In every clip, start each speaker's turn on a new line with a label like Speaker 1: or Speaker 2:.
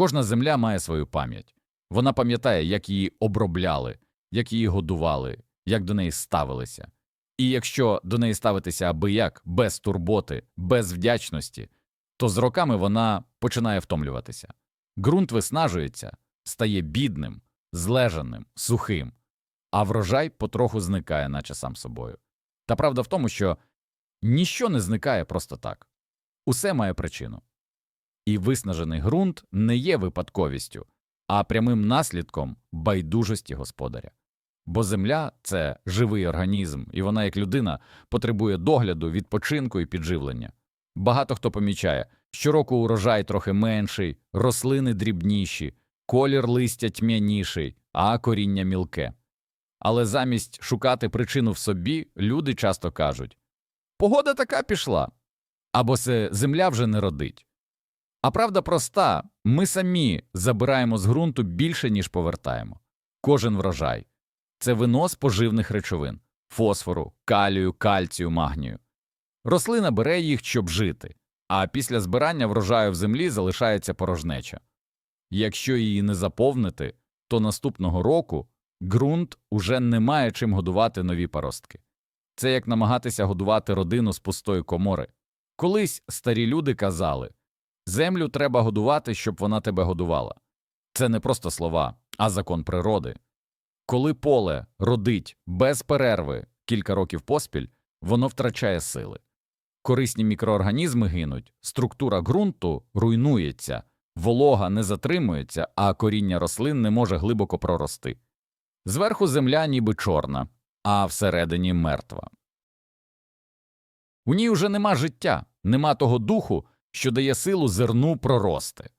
Speaker 1: Кожна земля має свою пам'ять. Вона пам'ятає, як її обробляли, як її годували, як до неї ставилися. І якщо до неї ставитися аби як, без турботи, без вдячності, то з роками вона починає втомлюватися. Ґрунт виснажується, стає бідним, злежаним, сухим, а врожай потроху зникає, наче сам собою. Та правда в тому, що ніщо не зникає просто так. Усе має причину. І виснажений ґрунт не є випадковістю, а прямим наслідком байдужості господаря. Бо земля це живий організм, і вона, як людина, потребує догляду, відпочинку і підживлення. Багато хто помічає, щороку урожай трохи менший, рослини дрібніші, колір листя тьмяніший, а коріння мілке. Але замість шукати причину в собі, люди часто кажуть погода така пішла, або це земля вже не родить. А правда проста ми самі забираємо з ґрунту більше, ніж повертаємо. Кожен врожай це винос поживних речовин фосфору, калію, кальцію, магнію. Рослина бере їх, щоб жити, а після збирання врожаю в землі залишається порожнеча. Якщо її не заповнити, то наступного року ґрунт уже не має чим годувати нові паростки. Це як намагатися годувати родину з пустої комори. Колись старі люди казали землю треба годувати, щоб вона тебе годувала. Це не просто слова, а закон природи. Коли поле родить без перерви кілька років поспіль, воно втрачає сили. Корисні мікроорганізми гинуть, структура ґрунту руйнується, волога не затримується, а коріння рослин не може глибоко прорости. Зверху земля ніби чорна, а всередині мертва. У ній уже нема життя, нема того духу, що дає силу зерну прорости.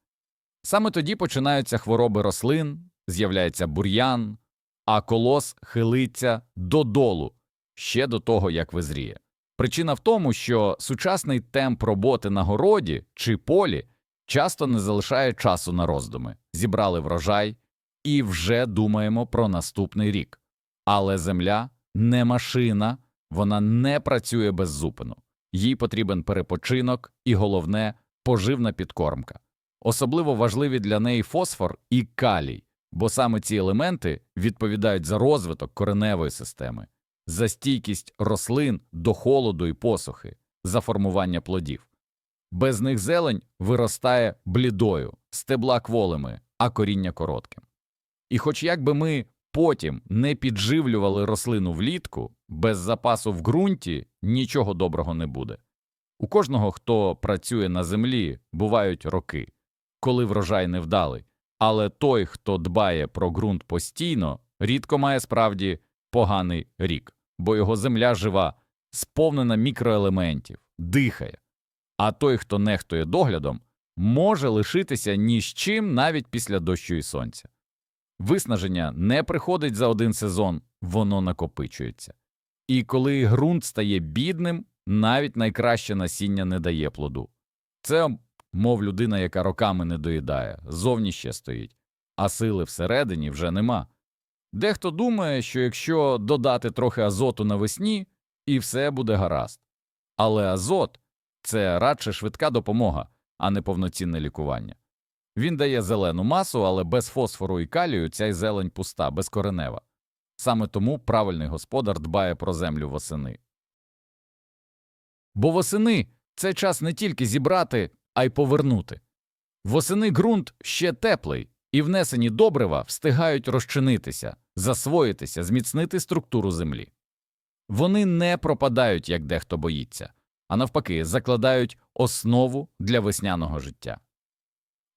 Speaker 1: Саме тоді починаються хвороби рослин, з'являється бур'ян, а колос хилиться додолу ще до того, як визріє. Причина в тому, що сучасний темп роботи на городі чи полі часто не залишає часу на роздуми, зібрали врожай і вже думаємо про наступний рік. Але земля не машина, вона не працює без зупину. Їй потрібен перепочинок і, головне, поживна підкормка. Особливо важливі для неї фосфор і калій, бо саме ці елементи відповідають за розвиток кореневої системи, за стійкість рослин до холоду і посухи, за формування плодів. Без них зелень виростає блідою, стебла кволими, а коріння коротким. І хоч якби ми потім не підживлювали рослину влітку, без запасу в ґрунті нічого доброго не буде. У кожного, хто працює на землі, бувають роки, коли врожай невдалий, але той, хто дбає про ґрунт постійно, рідко має справді поганий рік, бо його земля жива, сповнена мікроелементів, дихає. А той, хто нехтує доглядом, може лишитися ні з чим навіть після дощу і сонця. Виснаження не приходить за один сезон, воно накопичується. І коли ґрунт стає бідним, навіть найкраще насіння не дає плоду. Це, мов людина, яка роками не доїдає, зовні ще стоїть, а сили всередині вже нема. Дехто думає, що якщо додати трохи азоту навесні, і все буде гаразд. Але азот це радше швидка допомога, а не повноцінне лікування. Він дає зелену масу, але без фосфору і калію ця зелень пуста, безкоренева. Саме тому правильний господар дбає про землю восени. Бо восени це час не тільки зібрати, а й повернути. Восени ґрунт ще теплий, і внесені добрива встигають розчинитися, засвоїтися, зміцнити структуру землі. Вони не пропадають, як дехто боїться, а навпаки, закладають основу для весняного життя.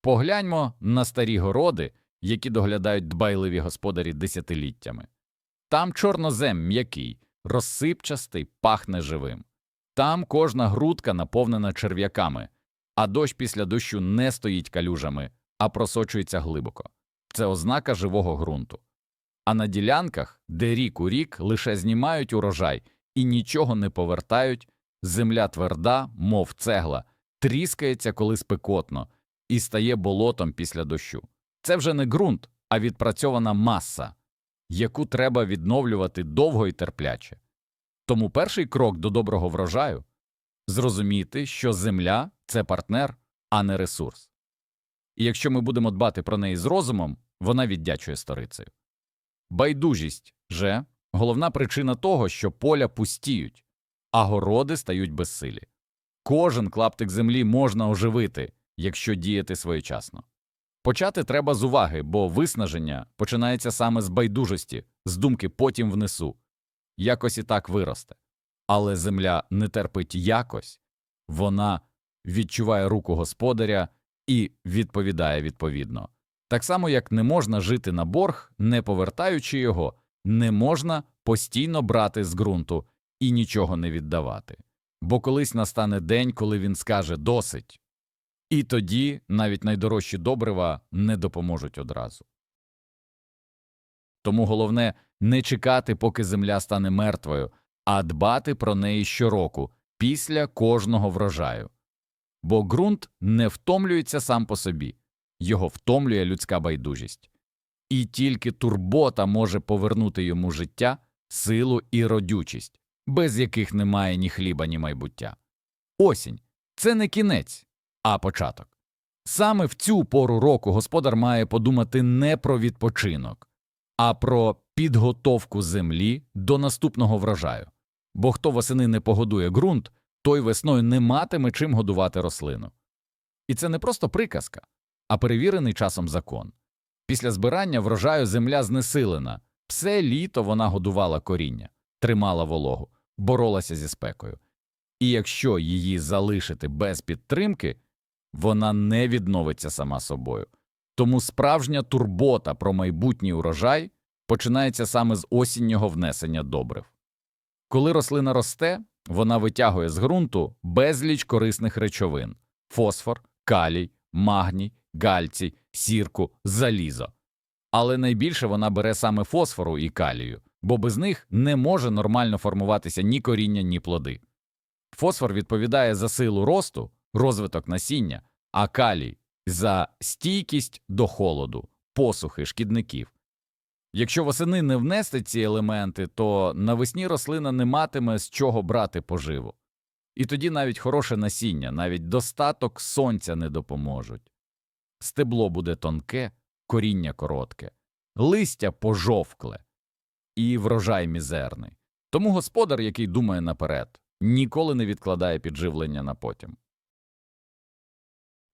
Speaker 1: Погляньмо на старі городи, які доглядають дбайливі господарі десятиліттями. Там чорнозем м'який, розсипчастий, пахне живим. Там кожна грудка наповнена черв'яками, а дощ після дощу не стоїть калюжами, а просочується глибоко. Це ознака живого ґрунту. А на ділянках, де рік у рік лише знімають урожай і нічого не повертають, земля тверда, мов цегла, тріскається, коли спекотно, і стає болотом після дощу. Це вже не ґрунт, а відпрацьована маса, яку треба відновлювати довго і терпляче. Тому перший крок до доброго врожаю зрозуміти, що земля це партнер, а не ресурс. І якщо ми будемо дбати про неї з розумом, вона віддячує сторицею. Байдужість же головна причина того, що поля пустіють, а городи стають безсилі. Кожен клаптик землі можна оживити, якщо діяти своєчасно. Почати треба з уваги, бо виснаження починається саме з байдужості, з думки потім внесу. Якось і так виросте. Але земля не терпить якось, вона відчуває руку господаря і відповідає відповідно. Так само, як не можна жити на борг, не повертаючи його, не можна постійно брати з ґрунту і нічого не віддавати. Бо колись настане день, коли він скаже досить. І тоді навіть найдорожчі добрива не допоможуть одразу. Тому головне не чекати, поки земля стане мертвою, а дбати про неї щороку, після кожного врожаю. Бо ґрунт не втомлюється сам по собі, його втомлює людська байдужість. І тільки турбота може повернути йому життя, силу і родючість, без яких немає ні хліба, ні майбуття. Осінь це не кінець, а початок. Саме в цю пору року господар має подумати не про відпочинок, а про підготовку землі до наступного врожаю. Бо хто восени не погодує ґрунт, той весною не матиме чим годувати рослину. І це не просто приказка, а перевірений часом закон. Після збирання врожаю земля знесилена, все літо вона годувала коріння, тримала вологу, боролася зі спекою. І якщо її залишити без підтримки, вона не відновиться сама собою. Тому справжня турбота про майбутній урожай починається саме з осіннього внесення добрив. Коли рослина росте, вона витягує з ґрунту безліч корисних речовин фосфор, калій, магній, гальцій, сірку, залізо. Але найбільше вона бере саме фосфору і калію, бо без них не може нормально формуватися ні коріння, ні плоди. Фосфор відповідає за силу росту, розвиток насіння, а калій за стійкість до холоду, посухи, шкідників. Якщо восени не внести ці елементи, то навесні рослина не матиме з чого брати поживу. І тоді навіть хороше насіння, навіть достаток сонця не допоможуть. Стебло буде тонке, коріння коротке, листя пожовкле і врожай мізерний. Тому господар, який думає наперед, ніколи не відкладає підживлення на потім.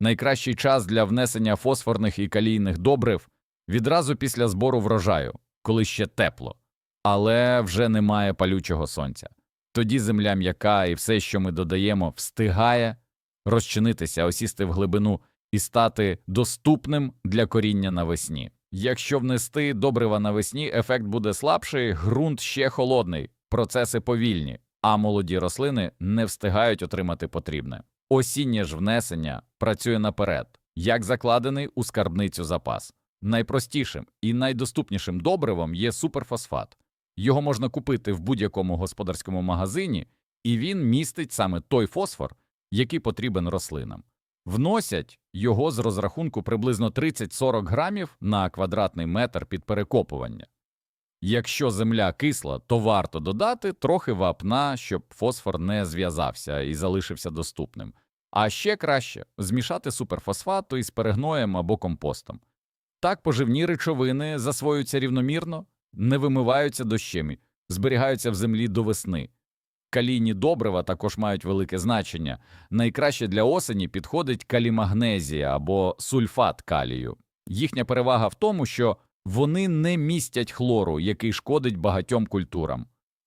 Speaker 1: Найкращий час для внесення фосфорних і калійних добрив відразу після збору врожаю, коли ще тепло, але вже немає палючого сонця. Тоді земля м'яка і все, що ми додаємо, встигає розчинитися, осісти в глибину і стати доступним для коріння навесні. Якщо внести добрива навесні, ефект буде слабший, ґрунт ще холодний, процеси повільні, а молоді рослини не встигають отримати потрібне. Осіннє ж внесення працює наперед, як закладений у скарбницю запас. Найпростішим і найдоступнішим добривом є суперфосфат. Його можна купити в будь-якому господарському магазині, і він містить саме той фосфор, який потрібен рослинам. Вносять його з розрахунку приблизно 30-40 грамів на квадратний метр під перекопування. Якщо земля кисла, то варто додати трохи вапна, щоб фосфор не зв'язався і залишився доступним. А ще краще змішати суперфосфату із перегноєм або компостом. Так поживні речовини засвоюються рівномірно, не вимиваються дощем, зберігаються в землі до весни. Калійні добрива також мають велике значення. Найкраще для осені підходить калімагнезія або сульфат калію. Їхня перевага в тому, що вони не містять хлору, який шкодить багатьом культурам.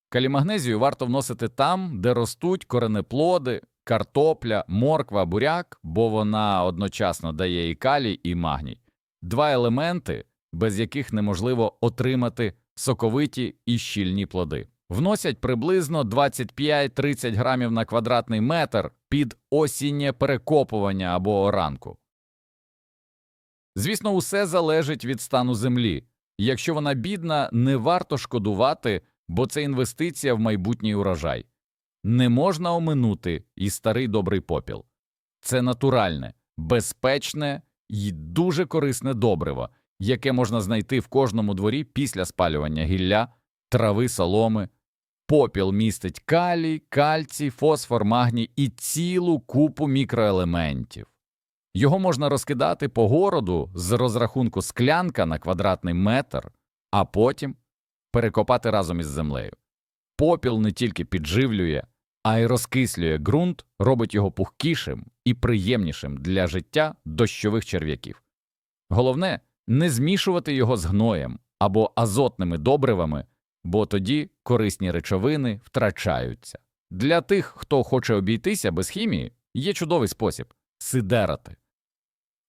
Speaker 1: Калімагнезію варто вносити там, де ростуть коренеплоди, картопля, морква, буряк, бо вона одночасно дає і калій, і магній. Два елементи, без яких неможливо отримати соковиті і щільні плоди. Вносять приблизно 25-30 грамів на квадратний метр під осіннє перекопування або оранку. Звісно, усе залежить від стану землі. Якщо вона бідна, не варто шкодувати, бо це інвестиція в майбутній урожай. Не можна оминути і старий добрий попіл. Це натуральне, безпечне і дуже корисне добриво, яке можна знайти в кожному дворі після спалювання гілля, трави, соломи. Попіл містить калій, кальцій, фосфор, магній і цілу купу мікроелементів. Його можна розкидати по городу з розрахунку склянка на квадратний метр, а потім перекопати разом із землею. Попіл не тільки підживлює, а й розкислює ґрунт, робить його пухкішим і приємнішим для життя дощових черв'яків. Головне не змішувати його з гноєм або азотними добривами, бо тоді корисні речовини втрачаються. Для тих, хто хоче обійтися без хімії, є чудовий спосіб сидерати.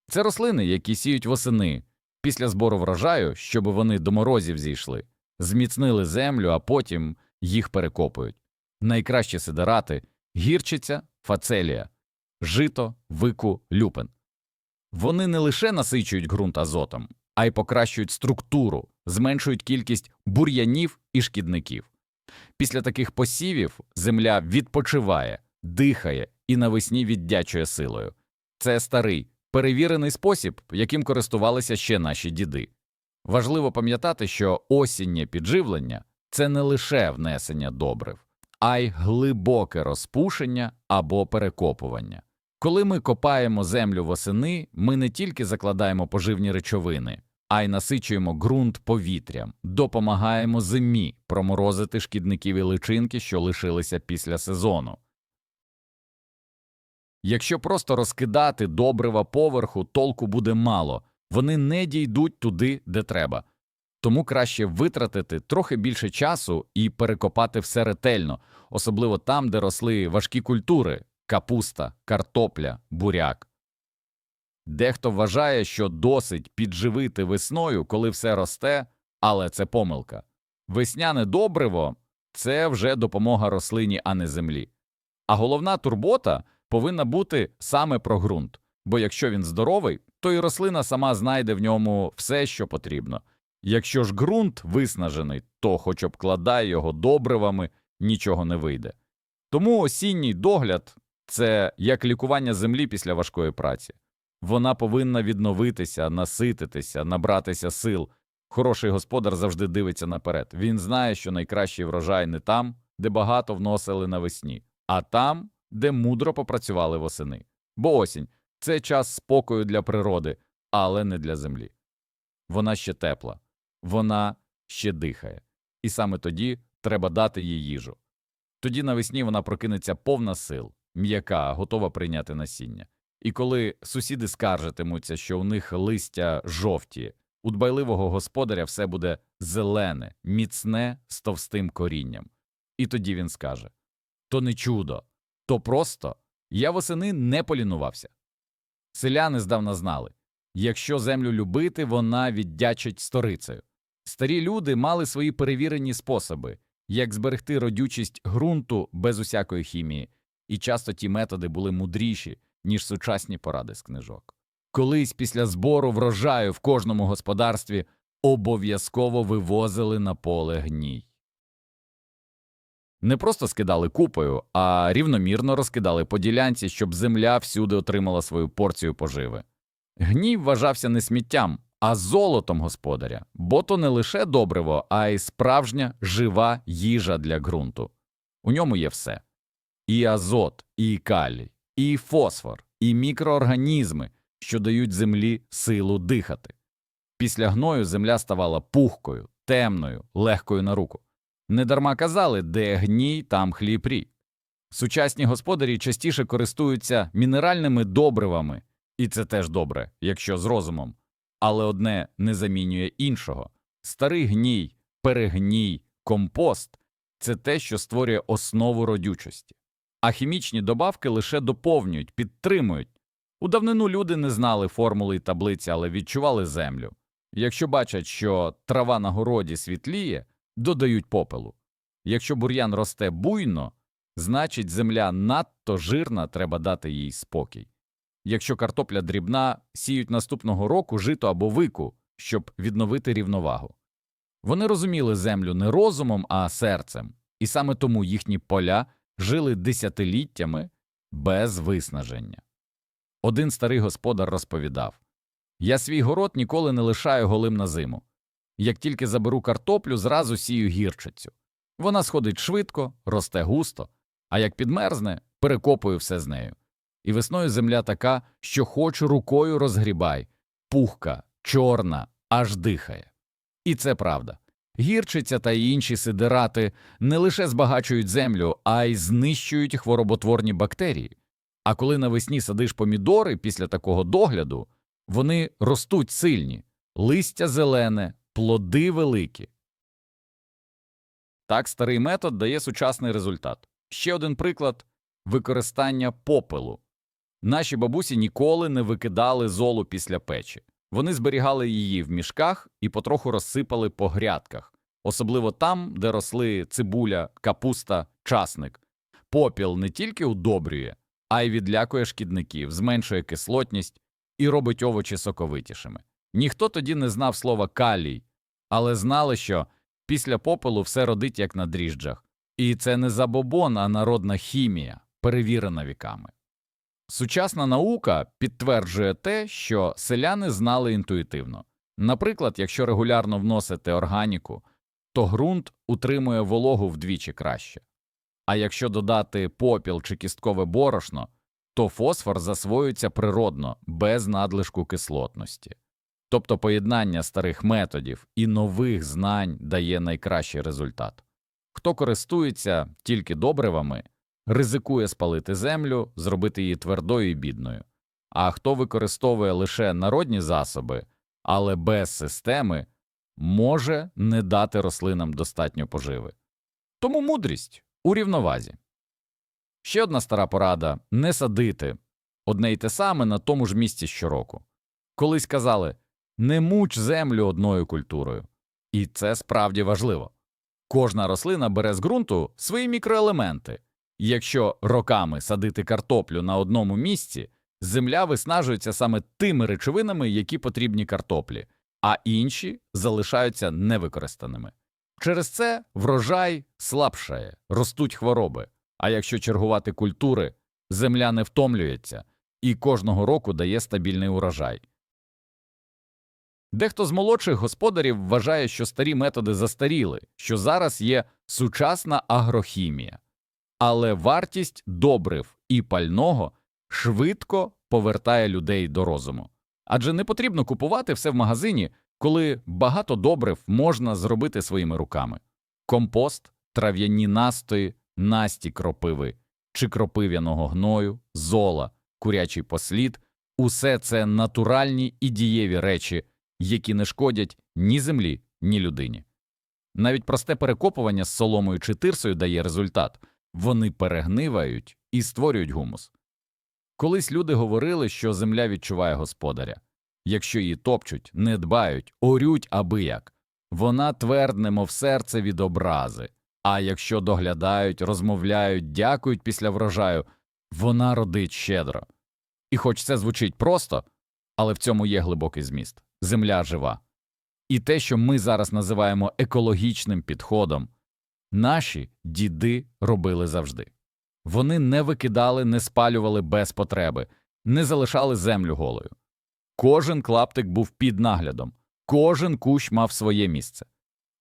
Speaker 1: Це рослини, які сіють восени після збору врожаю, щоб вони до морозів зійшли, зміцнили землю, а потім їх перекопують. Найкращі сидерати гірчиця, фацелія, жито, вику, люпин. Вони не лише насичують ґрунт азотом, а й покращують структуру, зменшують кількість бур'янів і шкідників. Після таких посівів земля відпочиває, дихає і навесні віддячує силою. Це старий, перевірений спосіб, яким користувалися ще наші діди. Важливо пам'ятати, що осіннє підживлення це не лише внесення добрив, а й глибоке розпушення або перекопування. Коли ми копаємо землю восени, ми не тільки закладаємо поживні речовини, а й насичуємо ґрунт повітрям, допомагаємо зимі проморозити шкідників і личинки, що лишилися після сезону. Якщо просто розкидати добрива поверху, толку буде мало, вони не дійдуть туди, де треба. Тому краще витратити трохи більше часу і перекопати все ретельно, особливо там, де росли важкі культури капуста, картопля, буряк. Дехто вважає, що досить підживити весною, коли все росте, але це помилка. Весняне добриво це вже допомога рослині, а не землі. А головна турбота повинна бути саме про ґрунт, бо якщо він здоровий, то і рослина сама знайде в ньому все, що потрібно. Якщо ж ґрунт виснажений, то хоч обкладай його добривами, нічого не вийде. Тому осінній догляд це як лікування землі після важкої праці. Вона повинна відновитися, насититися, набратися сил. Хороший господар завжди дивиться наперед. Він знає, що найкращий врожай не там, де багато вносили навесні, а там, де мудро попрацювали восени. Бо осінь це час спокою для природи, але не для землі. Вона ще тепла, вона ще дихає, і саме тоді треба дати їй їжу. Тоді навесні вона прокинеться повна сил, м'яка, готова прийняти насіння. І коли сусіди скаржитимуться, що у них листя жовті, у дбайливого господаря все буде зелене, міцне з товстим корінням. І тоді він скаже то не чудо, то просто я восени не полінувався. Селяни здавна знали якщо землю любити, вона віддячить сторицею. Старі люди мали свої перевірені способи, як зберегти родючість ґрунту без усякої хімії, і часто ті методи були мудріші, ніж сучасні поради з книжок. Колись після збору врожаю в кожному господарстві обов'язково вивозили на поле гній. Не просто скидали купою, а рівномірно розкидали по ділянці, щоб земля всюди отримала свою порцію поживи. Гній вважався не сміттям, а золотом господаря, бо то не лише добриво, а й справжня жива їжа для ґрунту. У ньому є все і азот, і калій, і фосфор, і мікроорганізми, що дають землі силу дихати. Після гною земля ставала пухкою, темною, легкою на руку. Недарма казали, де гній, там хліб рій. Сучасні господарі частіше користуються мінеральними добривами, і це теж добре, якщо з розумом, але одне не замінює іншого. Старий гній, перегній, компост це те, що створює основу родючості, а хімічні добавки лише доповнюють, підтримують. У давнину люди не знали формули й таблиці, але відчували землю. Якщо бачать, що трава на городі світліє, додають попелу. Якщо бур'ян росте буйно, значить земля надто жирна, треба дати їй спокій. Якщо картопля дрібна, сіють наступного року жито або вику, щоб відновити рівновагу. Вони розуміли землю не розумом, а серцем, і саме тому їхні поля жили десятиліттями без виснаження. Один старий господар розповідав Я свій город ніколи не лишаю голим на зиму. Як тільки заберу картоплю, зразу сію гірчицю. Вона сходить швидко, росте густо, а як підмерзне, перекопую все з нею. І весною земля така, що хоч рукою розгрібай, пухка, чорна, аж дихає. І це правда. Гірчиця та інші сидерати не лише збагачують землю, а й знищують хвороботворні бактерії. А коли навесні садиш помідори після такого догляду, вони ростуть сильні, листя зелене, плоди великі. Так старий метод дає сучасний результат. Ще один приклад використання попелу. Наші бабусі ніколи не викидали золу після печі. Вони зберігали її в мішках і потроху розсипали по грядках, особливо там, де росли цибуля, капуста, часник. Попіл не тільки удобрює, а й відлякує шкідників, зменшує кислотність і робить овочі соковитішими. Ніхто тоді не знав слова калій, але знали, що після попелу все родить як на дріжджах. І це не забобон, а народна хімія, перевірена віками. Сучасна наука підтверджує те, що селяни знали інтуїтивно. Наприклад, якщо регулярно вносити органіку, то ґрунт утримує вологу вдвічі краще. А якщо додати попіл чи кісткове борошно, то фосфор засвоюється природно, без надлишку кислотності. Тобто поєднання старих методів і нових знань дає найкращий результат. Хто користується тільки добривами, ризикує спалити землю, зробити її твердою і бідною, а хто використовує лише народні засоби, але без системи, може не дати рослинам достатньо поживи. Тому мудрість у рівновазі. Ще одна стара порада не садити одне й те саме на тому ж місці щороку. Колись казали не муч землю одною культурою, і це справді важливо. Кожна рослина бере з ґрунту свої мікроелементи. Якщо роками садити картоплю на одному місці, земля виснажується саме тими речовинами, які потрібні картоплі, а інші залишаються невикористаними. Через це врожай слабшає, ростуть хвороби. А якщо чергувати культури, земля не втомлюється і кожного року дає стабільний урожай. Дехто з молодших господарів вважає, що старі методи застаріли, що зараз є сучасна агрохімія, але вартість добрив і пального швидко повертає людей до розуму. Адже не потрібно купувати все в магазині, коли багато добрив можна зробити своїми руками компост, трав'яні настої, насті кропиви чи кропив'яного гною, зола, курячий послід усе це натуральні і дієві речі які не шкодять ні землі, ні людині. Навіть просте перекопування з соломою чи тирсою дає результат вони перегнивають і створюють гумус. Колись люди говорили, що земля відчуває господаря якщо її топчуть, не дбають, орють аби як. Вона твердне, мов серце від образи, а якщо доглядають, розмовляють, дякують після врожаю, вона родить щедро. І хоч це звучить просто, але в цьому є глибокий зміст земля жива. І те, що ми зараз називаємо екологічним підходом, наші діди робили завжди. Вони не викидали, не спалювали без потреби, не залишали землю голою. Кожен клаптик був під наглядом, кожен кущ мав своє місце.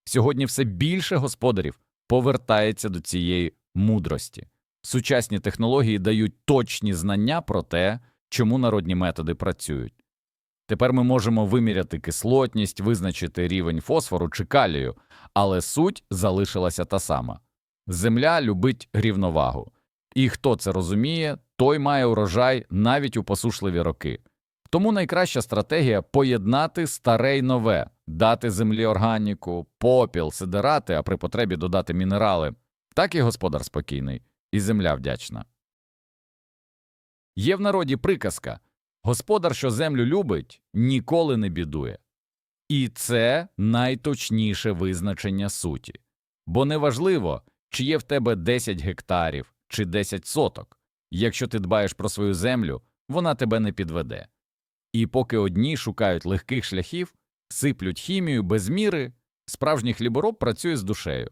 Speaker 1: Сьогодні все більше господарів повертається до цієї мудрості. Сучасні технології дають точні знання про те, чому народні методи працюють. Тепер ми можемо виміряти кислотність, визначити рівень фосфору чи калію, але суть залишилася та сама земля любить рівновагу, і хто це розуміє, той має урожай навіть у посушливі роки. Тому найкраща стратегія поєднати старе й нове, дати землі органіку, попіл, сидерати, а при потребі додати мінерали. Так і господар спокійний, і земля вдячна. Є в народі приказка Господар, що землю любить, ніколи не бідує. І це найточніше визначення суті. Бо неважливо, чи є в тебе 10 гектарів чи 10 соток. Якщо ти дбаєш про свою землю, вона тебе не підведе. І поки одні шукають легких шляхів, сиплють хімію без міри, справжній хлібороб працює з душею.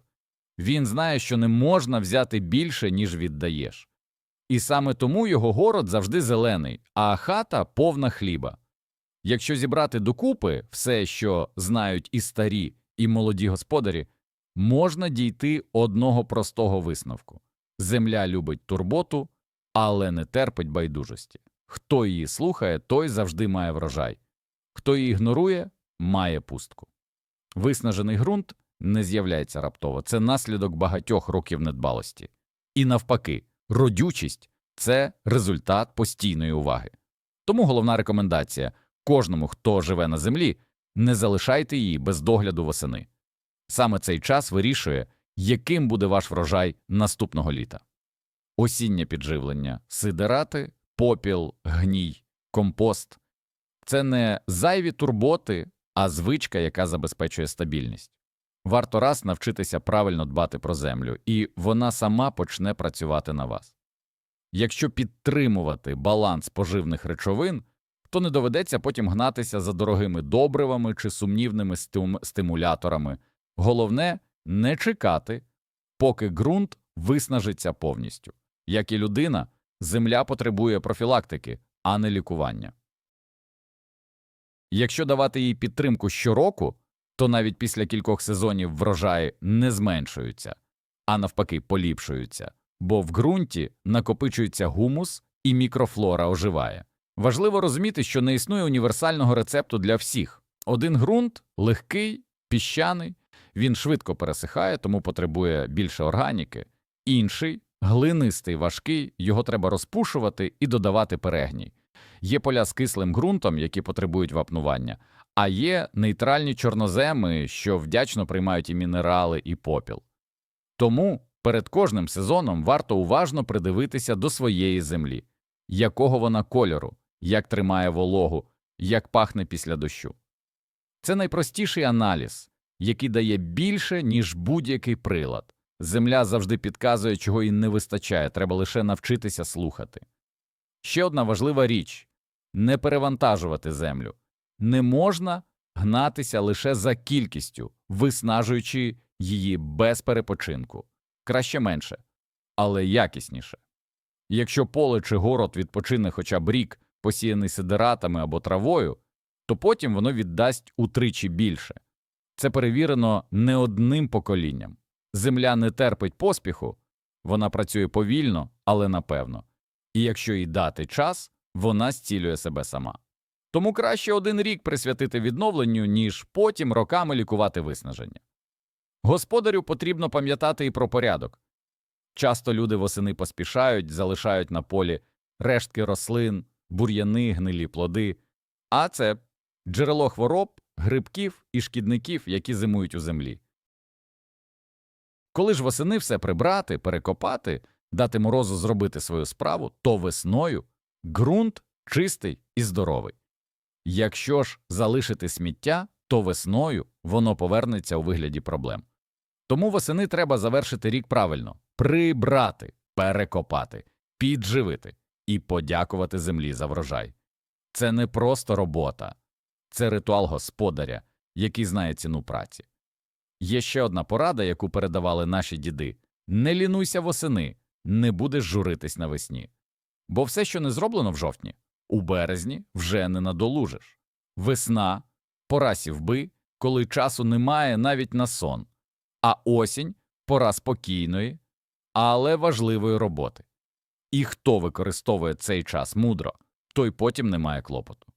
Speaker 1: Він знає, що не можна взяти більше, ніж віддаєш. І саме тому його город завжди зелений, а хата повна хліба. Якщо зібрати докупи все, що знають і старі, і молоді господарі, можна дійти одного простого висновку земля любить турботу, але не терпить байдужості. Хто її слухає, той завжди має врожай. Хто її ігнорує, має пустку. Виснажений ґрунт не з'являється раптово, це наслідок багатьох років недбалості. І навпаки, родючість це результат постійної уваги. Тому головна рекомендація кожному, хто живе на землі, не залишайте її без догляду восени. Саме цей час вирішує, яким буде ваш врожай наступного літа. Осіннє підживлення, сидерати, попіл, гній, компост це не зайві турботи, а звичка, яка забезпечує стабільність. Варто раз навчитися правильно дбати про землю, і вона сама почне працювати на вас. Якщо підтримувати баланс поживних речовин, то не доведеться потім гнатися за дорогими добривами чи сумнівними стим- стимуляторами. Головне не чекати, поки ґрунт виснажиться повністю. Як і людина, земля потребує профілактики, а не лікування. Якщо давати їй підтримку щороку, то навіть після кількох сезонів врожаї не зменшуються, а навпаки поліпшуються, бо в ґрунті накопичується гумус і мікрофлора оживає. Важливо розуміти, що не існує універсального рецепту для всіх. Один ґрунт легкий, піщаний, він швидко пересихає, тому потребує більше органіки. Інший глинистий, важкий, його треба розпушувати і додавати перегній. Є поля з кислим ґрунтом, які потребують вапнування, а є нейтральні чорноземи, що вдячно приймають і мінерали, і попіл. Тому перед кожним сезоном варто уважно придивитися до своєї землі, якого вона кольору, як тримає вологу, як пахне після дощу. Це найпростіший аналіз, який дає більше, ніж будь-який прилад. Земля завжди підказує, чого їй не вистачає, треба лише навчитися слухати. Ще одна важлива річ не перевантажувати землю. Не можна гнатися лише за кількістю, виснажуючи її без перепочинку. Краще менше, але якісніше. Якщо поле чи город відпочине хоча б рік, посіяний сидератами або травою, то потім воно віддасть утричі більше. Це перевірено не одним поколінням. Земля не терпить поспіху, вона працює повільно, але напевно. І якщо їй дати час, вона зцілює себе сама. Тому краще один рік присвятити відновленню, ніж потім роками лікувати виснаження. Господарю потрібно пам'ятати і про порядок. Часто люди восени поспішають, залишають на полі рештки рослин, бур'яни, гнилі плоди, а це джерело хвороб, грибків і шкідників, які зимують у землі. Коли ж восени все прибрати, перекопати, дати морозу зробити свою справу, то весною ґрунт чистий і здоровий. Якщо ж залишити сміття, то весною воно повернеться у вигляді проблем. Тому восени треба завершити рік правильно прибрати, перекопати, підживити і подякувати землі за врожай. Це не просто робота, це ритуал господаря, який знає ціну праці. Є ще одна порада, яку передавали наші діди не лінуйся восени, не будеш журитись навесні. Бо все, що не зроблено в жовтні, у березні вже не надолужиш. Весна, пора сівби, коли часу немає навіть на сон, а осінь пора спокійної, але важливої роботи. І хто використовує цей час мудро, той потім не має клопоту.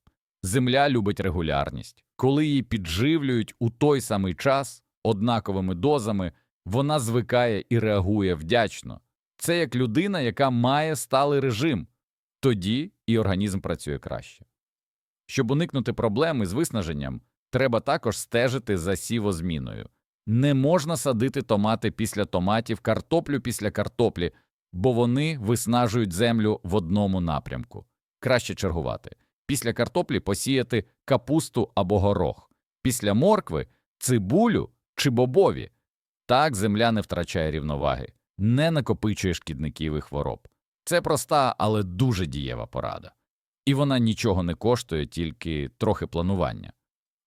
Speaker 1: Земля любить регулярність. Коли її підживлюють у той самий час однаковими дозами, вона звикає і реагує вдячно. Це як людина, яка має сталий режим, тоді і організм працює краще. Щоб уникнути проблеми з виснаженням, треба також стежити за сівозміною. Не можна садити томати після томатів, картоплю після картоплі, бо вони виснажують землю в одному напрямку. Краще чергувати. Після картоплі посіяти капусту або горох, після моркви цибулю чи бобові. Так земля не втрачає рівноваги, не накопичує шкідників і хвороб. Це проста, але дуже дієва порада. І вона нічого не коштує, тільки трохи планування.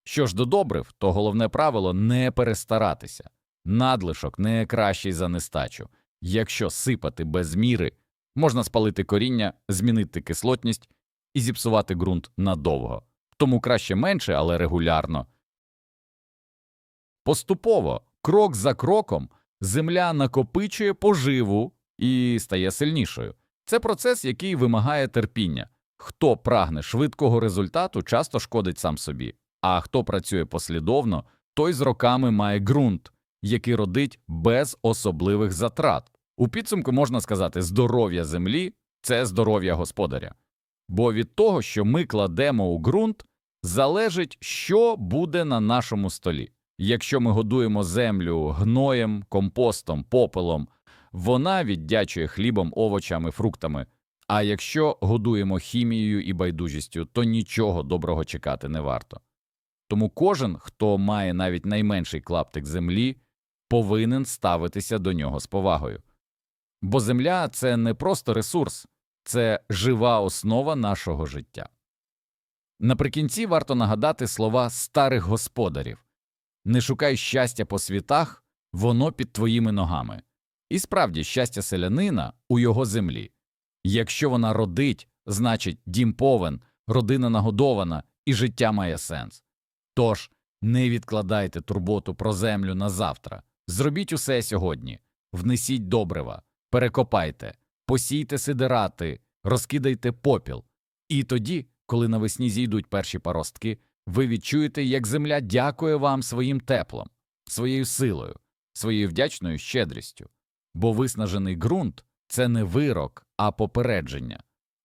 Speaker 1: Що ж до добрив, то головне правило не перестаратися. Надлишок не кращий за нестачу. Якщо сипати без міри, можна спалити коріння, змінити кислотність і зіпсувати ґрунт надовго. Тому краще менше, але регулярно. Поступово, крок за кроком, земля накопичує поживу і стає сильнішою. Це процес, який вимагає терпіння. Хто прагне швидкого результату, часто шкодить сам собі, а хто працює послідовно, той з роками має ґрунт, який родить без особливих затрат. У підсумку можна сказати, здоров'я землі це здоров'я господаря. Бо від того, що ми кладемо у ґрунт, залежить, що буде на нашому столі. Якщо ми годуємо землю гноєм, компостом, попелом, вона віддячує хлібом, овочами, фруктами. А якщо годуємо хімією і байдужістю, то нічого доброго чекати не варто. Тому кожен, хто має навіть найменший клаптик землі, повинен ставитися до нього з повагою. Бо земля це не просто ресурс, це жива основа нашого життя. Наприкінці варто нагадати слова старих господарів не шукай щастя по світах, воно під твоїми ногами. І справді щастя селянина у його землі. Якщо вона родить, значить дім повен, родина нагодована і життя має сенс. Тож не відкладайте турботу про землю на завтра. Зробіть усе сьогодні, внесіть добрива, перекопайте, посійте сидирати, розкидайте попіл. І тоді, коли навесні зійдуть перші паростки, ви відчуєте, як земля дякує вам своїм теплом, своєю силою, своєю вдячною щедрістю. Бо виснажений ґрунт це не вирок, а попередження.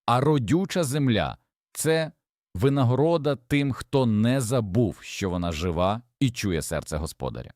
Speaker 1: А родюча земля це винагорода тим, хто не забув, що вона жива і чує серце господаря.